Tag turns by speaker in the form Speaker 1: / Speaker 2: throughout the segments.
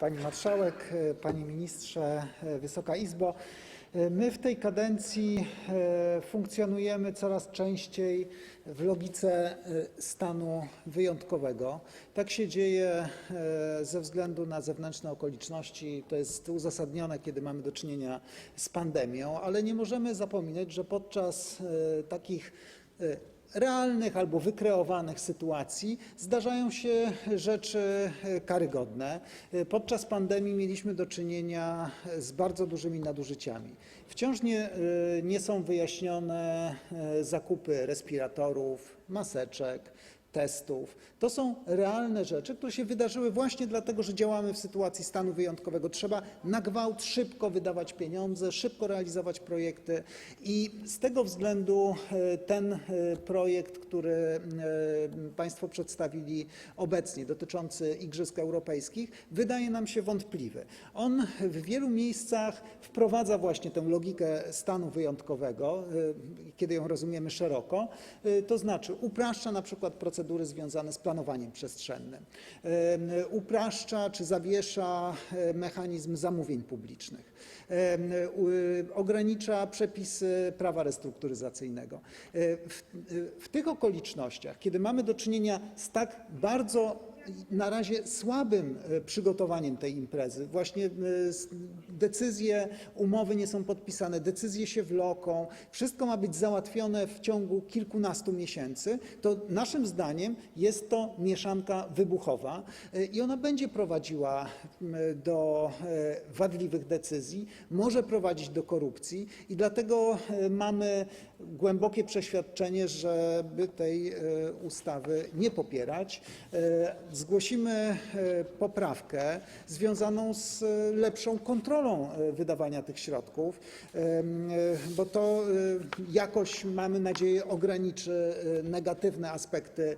Speaker 1: Pani Marszałek, e, Panie Ministrze, e, Wysoka Izbo. E, My w tej kadencji e, funkcjonujemy coraz częściej w logice e, stanu wyjątkowego. Tak się dzieje e, ze względu na zewnętrzne okoliczności. To jest uzasadnione, kiedy mamy do czynienia z pandemią, ale nie możemy zapominać, że podczas e, takich e, realnych albo wykreowanych sytuacji zdarzają się rzeczy e, karygodne. E, Podczas pandemii mieliśmy do czynienia z bardzo dużymi nadużyciami. Wciąż nie, e, nie są wyjaśnione e, zakupy respiratorów, maseczek, testów. To są realne rzeczy, które się wydarzyły właśnie dlatego, że działamy w sytuacji stanu wyjątkowego. Trzeba na gwałt szybko wydawać pieniądze, szybko realizować projekty i z tego względu e, ten e, projekt, który e, Państwo przedstawili obecnie dotyczący Igrzysk Europejskich, wydaje nam się wątpliwy. On w wielu miejscach wprowadza właśnie tę logikę stanu wyjątkowego, kiedy ją rozumiemy szeroko, to znaczy upraszcza na przykład procedury związane z planowaniem przestrzennym, e, upraszcza czy zawiesza e, mechanizm zamówień publicznych, e, ogranicza przepisy prawa restrukturyzacyjnego. W tych okolicznościach, kiedy mamy do czynienia z tak bardzo na razie słabym e, przygotowaniem tej imprezy. Właśnie e, decyzje, umowy nie są podpisane, decyzje się wloką, wszystko ma być załatwione w ciągu kilkunastu miesięcy, to naszym zdaniem jest to mieszanka wybuchowa e, i ona będzie prowadziła do wadliwych decyzji, może prowadzić do korupcji i dlatego mamy głębokie przeświadczenie, żeby tej ustawy nie popierać. Zgłosimy e, poprawkę związaną z e, lepszą kontrolą e, wydawania tych środków, bo to jakoś, mamy nadzieję, ograniczy negatywne aspekty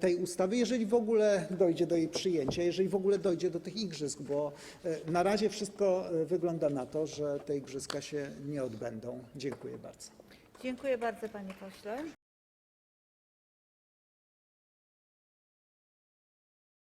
Speaker 1: tej ustawy, jeżeli w ogóle dojdzie do jej przyjęcia, jeżeli w ogóle dojdzie do tych igrzysk, bo na razie wszystko wygląda na to, że te igrzyska się nie odbędą. Dziękuję bardzo.
Speaker 2: Dziękuję bardzo, panie pośle.